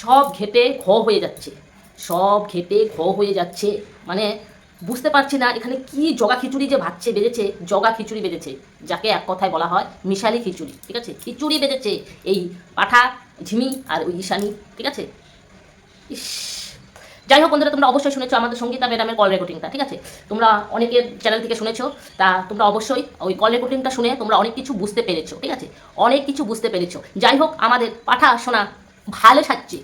সব ঘেটে ঘ হয়ে যাচ্ছে। সব ঘেটে ঘ হয়ে যাচ্ছে। মানে বুঝতে পারছি না এখানে কি জগা খিচুড়ি যে ভাচ্ছে বেজেছে, জগা খিচুড়ি বেজেছে। যাকে এক কথায় বলা হয় মিশালি খিচুড়ি, ঠিক আছে? খিচুড়ি বেজেছে এই পাঠা, ঝিমি আর ওই ঈশানি, ঠিক আছে? ইস। যাই হোক বন্ধুরা, তোমরা অবশ্যই শুনেছো আমাদের সঙ্গীতা ম্যাডামের কল রেকর্ডিংটা ঠিক আছে? তোমরা অনেকের চ্যানেল থেকে শুনেছো, তা তোমরা অবশ্যই ওই কল রেকর্ডিংটা শুনে তোমরা অনেক কিছু বুঝতে পেরেছ, ঠিক আছে? অনেক কিছু বুঝতে পেরেছ। যাই হোক, আমাদের পাঠা শোনা ভালো সাজছে।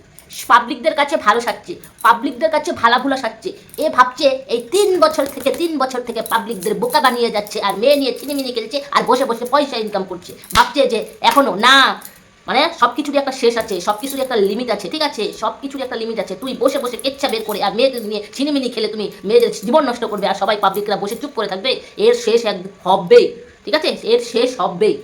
পাবলিকদের কাছে ভালো সাজছে। পাবলিকদের কাছে ভালা ভুলা সাজছে। এ ভাবছে এই তিন বছর থেকে, তিন বছর থেকে পাবলিকদের বোকা বানিয়ে যাচ্ছে আর মেয়ে নিয়ে চিনিমিনি খেলছে আর বসে বসে পয়সা ইনকাম করছে। ভাবছে যে এখনও না মানে সব কিছুরই একটা শেষ আছে সব কিছুরই একটা লিমিট আছে, ঠিক আছে? সব কিছুরই একটা লিমিট আছে। তুই বসে বসে কেচ্ছা বের করে আর মেয়েদের নিয়ে ছিনিমিনি খেলে তুমি মেয়েদের জীবন নষ্ট করবে আর সবাই পাবলিকরা বসে চুপ করে থাকবে। এর শেষ এক, হবেই, ঠিক আছে? এর শেষ হবেই।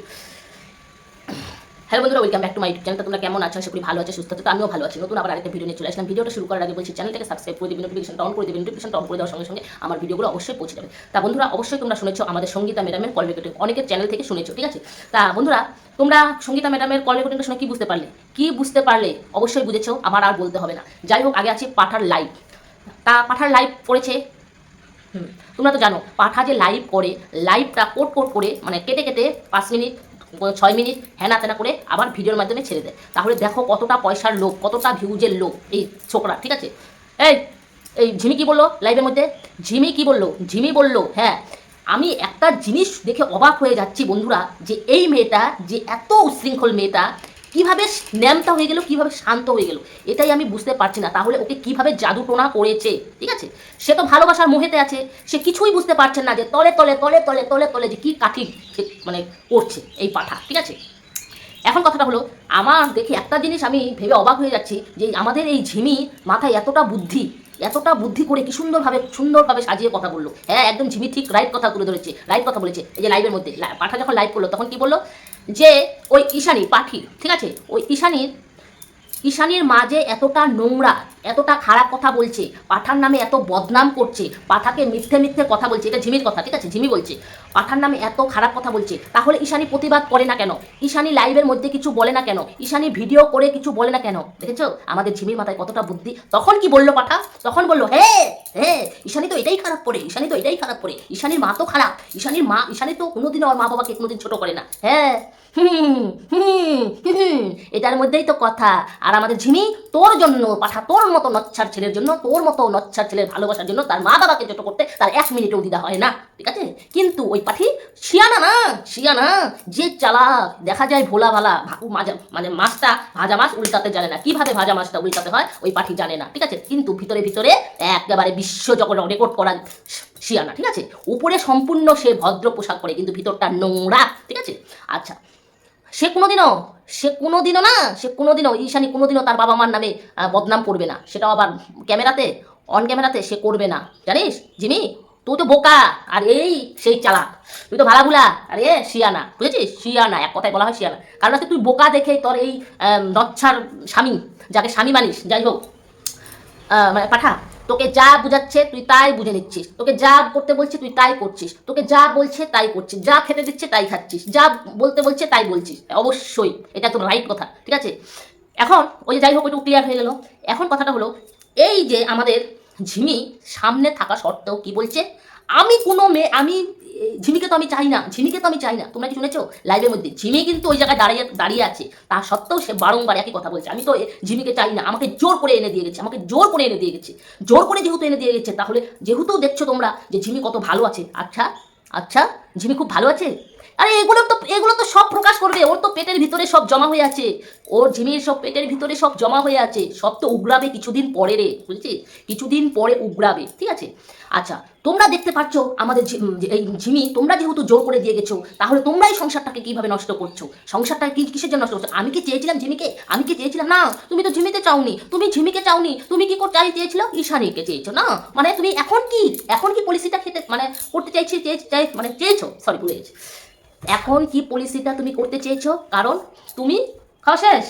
হ্যালো বন্ধুরা welcome back to my channel তোমরা কেমন আছো? আশা ভালো আছে, সুস্থ তো আমিও ভালো আছি। নতুন আবার আরেকটা ভিডিও নিয়ে চলে আসলাম। ভিডিওটা শুরু করার আগে বলছি চ্যানেলটাকে সাবস্ক্রাইব করে দিবেন নোটিফিকেশনটা অন করে দিবেন নোটিফিকেশনটা অন করে দেওয়ার সঙ্গে সঙ্গে আমার ভিডিওগুলো অবশ্যই পৌঁছে যাবে। তা বন্ধুরা, অবশ্যই তোমরা শুনেছো আমাদের সঙ্গীতা ম্যাডামের কল রেকর্ডিং অনেকের চ্যানেল থেকে শুনেছো, ঠিক আছে? তা বন্ধুরা, তোমরা সঙ্গীতা ম্যাডামের কল রেকর্ডিংটা শুনে কি বুঝতে পারলে? কি বুঝতে পারলে? অবশ্যই বুঝেছ, আমার আর বলতে হবে না। যাই হোক, আগে আছে পাঠার লাইভ তা পাঠার লাইভ পড়েছে তোমরা তো জানো, পাঠা যে লাইভ করে লাইভটা কোট কোট করে মানে কেটে কেটে পাঁচ মিনিট ছয় মিনিট হেনা তেনা করে আবার ভিডিওর মাধ্যমে ছেড়ে দেয়। তাহলে দেখো কতটা পয়সার লোক কতটা ভিউজের লোক এই ছোকরা, ঠিক আছে? এই এই ঝিমি কি বলল লাইভের মধ্যে? ঝিমি কি বলল? ঝিমি বলল হ্যাঁ আমি একটা জিনিস দেখে অবাক হয়ে যাচ্ছি বন্ধুরা, যে এই মেয়েটা, যে এত উশৃঙ্খল মেয়েটা কীভাবে ন্যামটা হয়ে গেল, কীভাবে শান্ত হয়ে গেল, এটাই আমি বুঝতে পারছি না। তাহলে ওকে কীভাবে জাদু টোনা করেছে? ঠিক আছে? সে তো ভালোবাসার মোহেতে আছে, সে কিছুই বুঝতে পারছে না যে তলে তলে তলে তলে তলে তলে যে কি কাঠি মানে করছে এই পাঠা, ঠিক আছে? এখন কথাটা হলো, আমার দেখি একটা জিনিস আমি ভেবে অবাক হয়ে যাচ্ছি যে আমাদের এই ঝিমি মাথায় এতটা বুদ্ধি এতটা বুদ্ধি করে কি সুন্দরভাবে সুন্দরভাবে সাজিয়ে কথা বলল। হ্যাঁ একদম ঝিমি ঠিক রাইট কথা তুলে ধরেছে রাইট কথা বলেছে। এই যে লাইভের মধ্যে পাঠা যখন লাইভ করল, তখন কি বলল? যে ওই ঈশানি পাখি ঠিক আছে? ওই ঈশানির ঈশানির মা মাঝে এতটা নোংরা, এতটা খারাপ কথা বলছে, পাঠার নামে এত বদনাম করছে, পাঠাকে মিথ্যে মিথ্যে কথা বলছে, এটা ঝিমির কথা, ঠিক আছে? ঝিমি বলছে। পাঠার নামে এত খারাপ কথা বলছে। তাহলে ঈশানি প্রতিবাদ করে না কেন? ঈশানি লাইভের মধ্যে কিছু বলে না কেন? ঈশানি ভিডিও করে কিছু বলে না কেন? দেখেছ? আমাদের ঝিমির মাথায় কতটা বুদ্ধি। তখন কি বলল পাঠা? তখন বলল হ্যাঁ হ্যাঁ ঈশানি তো এটাই খারাপ করে ঈশানি তো এটাই খারাপ করে ঈশানীর মা তো খারাপ। ঈশানীর মা, ঈশানি তো কোনোদিনও ওর মা বাবাকে কোনোদিন ছোট করে না। হ্যাঁ এটার মধ্যেই তো কথা। আর আমাদের ঝিমি, তোর জন্য, পাঠা, তোর মতো নচ্ছার ছেলের জন্য, তোর মতো নচ্ছার ছেলের ভালোবাসার জন্য তার মা বাবাকে ছোট করতে তার এক মিনিটেও দিদা হয় না। ঠিক আছে? কিন্তু ওই পাঠি। শিয়ানা না, শিয়ানা, যে চালাক দেখা যায় ভোলা ভালা মাজা মানে মাছটা ভাজা মাছ উল্টাতে জানে না। কীভাবে ভাজা মাছটা উল্টাতে হয়, ওই পাঠি জানে না, ঠিক আছে? কিন্তু ভিতরে ভিতরে একেবারে বিশ্ব বিশ্বজগৎ রেকর্ড করা শিয়ানা, ঠিক আছে? উপরে সম্পূর্ণ সে ভদ্র পোশাক পরে, কিন্তু ভিতরটা নোংরা, ঠিক আছে? আচ্ছা সে কোনোদিনও সে কোনোদিনও না, সে কোনোদিনও, ঈশানী কোনোদিনও তার বাবা মার নামে বদনাম করবে না। সেটাও আবার ক্যামেরাতে অন ক্যামেরাতে সে করবে না। জানিস? জিমি? তুই তো বোকা, আর এই সেই চালাক। তুই তো ভুলা আর এ শিয়ানা, বুঝেছিস? শিয়ানা, এক কথায় বলা হয় শিয়ানা। কারণ হচ্ছে তুই বোকা দেখে তোর এই নচ্ছার স্বামী, যাকে স্বামী মানিস, যাই হোক মানে পাঠা, তোকে যা বুঝাচ্ছে তুই তাই বুঝে নিচ্ছিস। তোকে যা করতে বলছে তুই তাই করছিস। তোকে যা বলছে তাই করছিস। যা খেতে দিচ্ছে তাই খাচ্ছিস। যা বলতে বলছে তাই বলছিস। অবশ্যই, এটা তোর রাইট কথা, ঠিক আছে? এখন, ওই যে যাই হোক একটু ক্লিয়ার হয়ে গেল। এখন কথাটা হলো, এই যে আমাদের ঝিমি সামনে থাকা সত্ত্বেও কি বলছে? আমি কোনো মেয়ে আমি ঝিমিকে তো আমি চাই না, ঝিমিকে তো আমি চাই না। তোমরা কি শুনেছো? লাইভের মধ্যে। ঝিমি কিন্তু ওই জায়গায় দাঁড়িয়ে দাঁড়িয়ে আছে। তা সত্ত্বেও সে বারংবার একই কথা বলছে। আমি তো ঝিমিকে চাই না। আমাকে জোর করে এনে দিয়ে গেছে। আমাকে জোর করে এনে দিয়ে গেছে। জোর করে যেহেতু এনে দিয়ে গেছে, তাহলে যেহেতু দেখছ তোমরা যে ঝিমি কত ভালো আছে। আচ্ছা আচ্ছা ঝিমি খুব ভালো আছে? আরে এগুলো তো এগুলো তো সব প্রকাশ করবে। ওর তো পেটের ভিতরে সব জমা হয়ে আছে। ওর ঝিমির সব পেটের ভিতরে সব জমা হয়ে আছে। সব তো উগড়াবে কিছুদিন পরে রে, বুঝেছিস? কিছুদিন পরে উগড়াবে, ঠিক আছে? আচ্ছা তোমরা দেখতে পাচ্ছ আমাদের এই ঝিমি তোমরা যেহেতু জোর করে দিয়ে গেছো, তাহলে তোমরাই সংসারটাকে কীভাবে নষ্ট করছ? সংসারটা কি, কিসের জন্য নষ্ট করছ? আমি কি চেয়েছিলাম ঝিমিকে আমি কি চেয়েছিলাম? না, তুমি তো ঝিমিতে চাওনি। তুমি ঝিমিকে চাওনি। তুমি কি করতে চাই চেয়েছিল ঈশানীকে চেয়েছো, না? মানে তুমি এখন কি? এখন কি পলিসিটা খেতে মানে করতে চাইছি, চেয়ে মানে চেয়েছো? সরি ভুলে গেছি। এখন কি পলিসিটা তুমি করতে চেয়েছো? কারণ তুমি খাওয়া শেষ।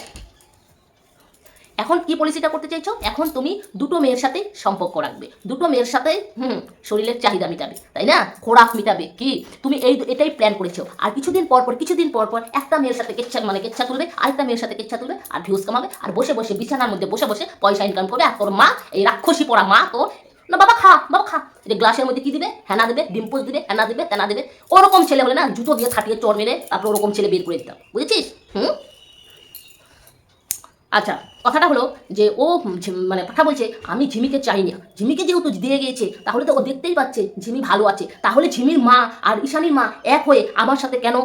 এখন কি পলিসিটা করতে চাইছো এখন তুমি দুটো মেয়ের সাথে সম্পর্ক রাখবে। দুটো মেয়ের সাথে, হুম, শরীরের চাহিদা মেটাবে, তাই না? খোরাক মেটাবে, কি? তুমি এই এটাই প্ল্যান করেছ। আর কিছুদিন পর পর, কিছুদিন পর পর একটা মেয়ের সাথে কেচ্ছা মানে কেচ্ছা তুলবে, আরেকটা মেয়ের সাথে কেচ্ছা তুলবে, আর ভিউজ কামাবে, আর বসে বসে বিছানার মধ্যে বসে বসে পয়সা ইনকাম করবে, আর তোর মা, এই রাক্ষসী পড়া মা তো না, বাবা খা বাবা খা। যে গ্লাসের মধ্যে কি দিবে? হ্যানা দেবে ডিম্পল দিবে হ্যানা দেবে, তেনা দেবে। ওরকম ছেলে হলে না, জুতো দিয়ে থাটিয়ে চর মেরে তারপর ওরকম ছেলে বের করে দিতাম। বুঝেছিস? হুম? আচ্ছা কথাটা হলো যে ও মানে কথা বলছে, আমি ঝিমিকে চাই না ঝিমিকে যেহেতু দিয়ে গিয়েছে, তাহলে তো ও দেখতেই পাচ্ছে ঝিমি ভালো আছে। তাহলে ঝিমির মা আর ঈশানীর মা এক হয়ে আমার সাথে কেন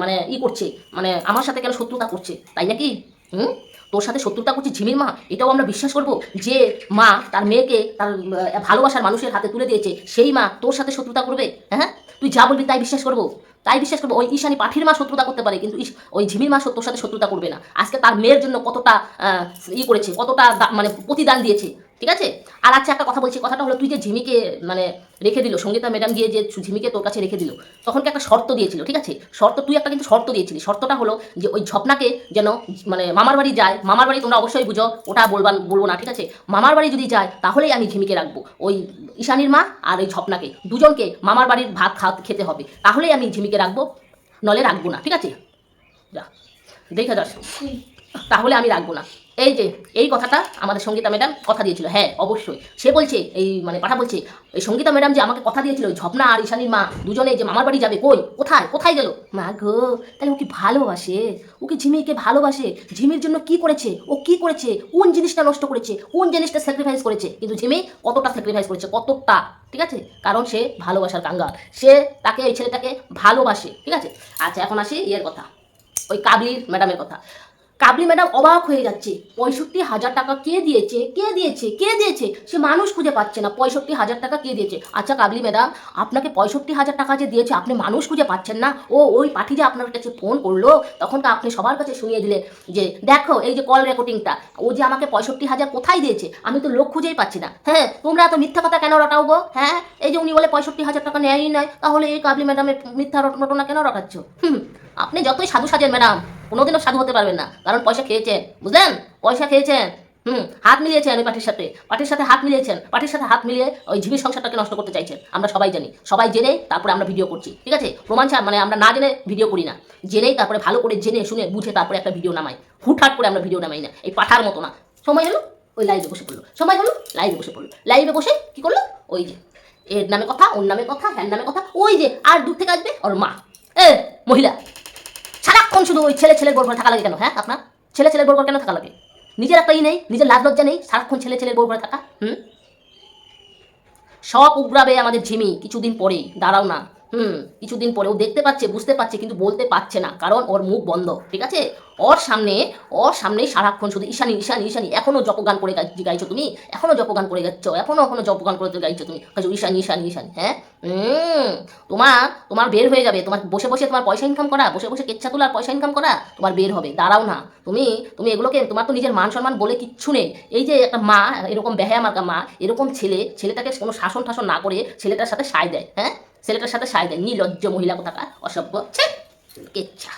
মানে ই করছে? মানে আমার সাথে কেন শত্রুতা করছে? তাই নাকি? হুম? তোর সাথে শত্রুতা করছি, ঝিমির মা, এটাও আমরা বিশ্বাস করব যে মা তার মেয়েকে তার ভালোবাসার মানুষের হাতে তুলে দিয়েছে, সেই মা তোর সাথে শত্রুতা করবে হ্যাঁ? তুই যা বলবি তাই বিশ্বাস করব, তাই বিশ্বাস করব। ওই ঈশানি পাঠির মা শত্রুতা করতে পারে, কিন্তু ওই ঝিমির মা তোর সাথে শত্রুতা করবে না। আজকে তার মেয়ের জন্য কতটা ই করেছে, কতটা মানে প্রতিদান দিয়েছে। ঠিক আছে? আর আচ্ছা একটা কথা বলছি কথাটা হলো তুই যে ঝিমিকে মানে রেখে দিল সঙ্গীতা ম্যাডাম গিয়ে যে ঝিমিকে তোর কাছে রেখে দিল তখন কি একটা শর্ত দিয়েছিল ঠিক আছে? শর্ত তুই একটা কিন্তু শর্ত দিয়েছিলি। শর্তটা হলো যে ওই ঝপনাকে যেন মানে মামার বাড়ি যায় মামার বাড়ি তোমরা অবশ্যই বুঝো ওটা বলবা বলব না ঠিক আছে? মামার বাড়ি যদি যায় তাহলেই আমি ঝিমিকে রাখব ওই ঈশানির মা আর ওই ঝপনাকে। দুজনকে মামার বাড়ির ভাত খা খেতে হবে তাহলেই আমি ঝিমিকে রাখব নলে রাখব না ঠিক আছে? যা দেখে যাস। তাহলে আমি রাখব না। এই যে, এই কথাটা আমাদের সঙ্গীতা ম্যাডাম কথা দিয়েছিল। হ্যাঁ অবশ্যই। সে বলছে, এই মানে পাঠা বলছে, এই সঙ্গীতা ম্যাডাম যে আমাকে কথা দিয়েছিল ঝপনা আর ঈশানীর মা দুজনে যে মামার বাড়ি যাবে, কই? কোথায়? কোথায় গেল? মা গো, তাহলে ও কি ভালোবাসে? ও কি ঝিমিকে ভালোবাসে? ঝিমির জন্য কি করেছে? ও কি করেছে? কোন জিনিসটা নষ্ট করেছে? কোন জিনিসটা স্যাক্রিফাইস করেছে? কিন্তু ঝিমি কতটা স্যাক্রিফাইস করেছে? কতটা? ঠিক আছে? কারণ সে ভালোবাসার কাঙ্গাল। সে তাকে ওই ছেলেটাকে ভালোবাসে। ঠিক আছে? আচ্ছা এখন আসি ইয়ের কথা। ওই কাবলির ম্যাডামের কথা। কাবলি ম্যাডাম অবাক হয়ে যাচ্ছে। পঁয়ষট্টি হাজার টাকা কে দিয়েছে? কে দিয়েছে? কে দিয়েছে? সে মানুষ খুঁজে পাচ্ছে না। পঁয়ষট্টি হাজার টাকা কে দিয়েছে? আচ্ছা কাবলি ম্যাডাম আপনাকে পঁয়ষট্টি হাজার টাকা যে দিয়েছে, আপনি মানুষ খুঁজে পাচ্ছেন না? ও ওই পার্টি যে আপনার কাছে ফোন করল, তখন তো আপনি সবার কাছে শুনিয়ে দিলেন যে, দেখো, এই যে কল রেকর্ডিংটা ও যে আমাকে পঁয়ষট্টি হাজার কোথায় দিয়েছে? আমি তো লোক খুঁজেই পাচ্ছি না। হ্যাঁ তোমরা এত মিথ্যা কথা কেন রটাও গো? হ্যাঁ এই যে উনি বলে পঁয়ষট্টি হাজার টাকা নেয়ই নয় তাহলে এই কাবলি ম্যাডামের মিথ্যা রটনা কেন রটাচ্ছ? হুম, আপনি যতই সাধু সাজেন ম্যাডাম কোনোদিনও সাধু হতে পারবেন না। কারণ পয়সা খেয়েছেন, বুঝলেন? পয়সা খেয়েছেন। হুম, হাত মিলিয়েছেন ওই পার্টির সাথে। পার্টির সাথে হাত মিলিয়েছেন। পার্টির সাথে হাত মিলিয়ে ওই ঝিমির সংসারটাকে নষ্ট করতে চাইছেন। আমরা সবাই জানি। সবাই জেনে তারপরে আমরা ভিডিও করছি। ঠিক আছে? প্রমাণ মানে আমরা না জেনে ভিডিও করি না। জেনেই তারপরে ভালো করে জেনে শুনে বুঝে তারপরে একটা ভিডিও নামাই। হুটহাট করে আমরা ভিডিও নামাই না। এই পাঠার মতো না। সময় হলো? ওই লাইভে বসে পড়ল। সময় হলো? লাইভে বসে পড়ল। লাইভে বসে কি করল? ওই যে এর নামে কথা, ওর নামে কথা, হ্যার নামে কথা। ওই যে আর দূর থেকে আসবে? ওর মা। এ, মহিলা। সারাক্ষণ শুধু ওই ছেলে ছেলের গোড় থাকা লাগে কেন হ্যাঁ আপনার? ছেলে ছেলের গোড় কেন থাকা লাগে? নিজের একটা ই নেই, নিজের লাজ লজ্জা নেই, সারাক্ষণ ছেলে ছেলের গোড় থাকা, হুম? সব উগ্রাবে আমাদের ঝিমি, কিছুদিন পরেই, দাঁড়াও না। হুম, কিছুদিন পরে ও দেখতে পাচ্ছে, বুঝতে পারছে, কিন্তু বলতে পারছে না। কারণ ওর মুখ বন্ধ, ঠিক আছে? ওর সামনে, ওর সামনেই সারাক্ষণ শুধু ঈশানী ঈশানী ঈশানী। এখনও জপগান করে গাই- গাইছো তুমি? এখনও জপগান করে যাচ্ছ এখনও এখনও জপগান করে গাইছো তুমি? কাজে ঈশানী ঈশানী ঈশানী হ্যাঁ? হুম, তোমার তোমার বের হয়ে যাবে। তোমার বসে বসে তোমার পয়সা ইনকাম করা, বসে বসে কেচ্ছা তোলার পয়সা ইনকাম করা, তোমার বের হবে। দাঁড়াও না। তুমি তুমি এগুলোকে, তোমার তো নিজের মান সম্মান বলে কিচ্ছু নেই। এই যে একটা মা, এরকম বেহায়া মার্কা মা, এরকম ছেলে, ছেলেটাকে কোনো শাসন টাসন না করে ছেলেটার সাথে সায় দেয় হ্যাঁ? ছেলেটার সাথে সায় দেয় নির্লজ্জ মহিলা কোথাকার অসভ্য ছে কেচ্ছা।